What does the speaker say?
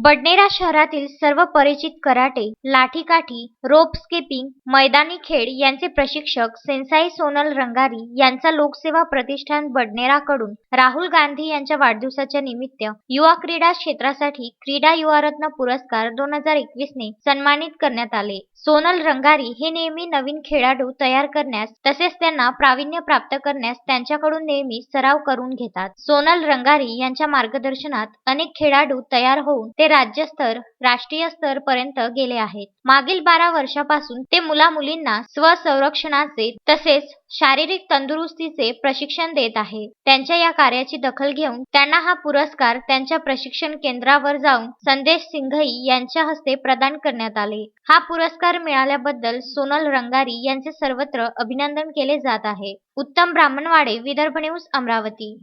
बडनेरा शहरातील सर्व परिचित कराटे, लाठीकाठी, रोप स्किपिंग, मैदानी खेळ यांचे प्रशिक्षक सेन्साई सोनल रंगारी यांचा लोकसेवा प्रतिष्ठान बडनेराकडून राहुल गांधी यांच्या वाढदिवसाच्या निमित्त युवा क्रीडा क्षेत्रासाठी क्रीडा युवारत्न पुरस्कार दोन हजार एकवीसने सन्मानित करण्यात आले. सोनल रंगारी हे नेहमी नवीन खेळाडू तयार करण्यास तसेच त्यांना प्रावीण्य प्राप्त करण्यास त्यांच्याकडून नेहमी सराव करून घेतात. सोनल रंगारी यांच्या मार्गदर्शनात अनेक खेळाडू तयार होऊन ते राज्यस्तर, राष्ट्रीय स्तर पर्यंत गेले आहेत. मागील बारा वर्षापासून ते मुला-मुलींना स्वसंरक्षणाचे तसेच शारीरिक तंदुरुस्तीचे प्रशिक्षण देत आहे. त्यांच्या या कार्याची दखल घेऊन त्यांना हा पुरस्कार त्यांच्या प्रशिक्षण केंद्रावर जाऊन संदेश सिंघई यांच्या हस्ते प्रदान करण्यात आले. हा पुरस्कार मिळाल्याबद्दल सोनल रंगारी यांचे सर्वत्र अभिनंदन केले जात आहे. उत्तम ब्राह्मणवाडे, विदर्भ न्यूज, अमरावती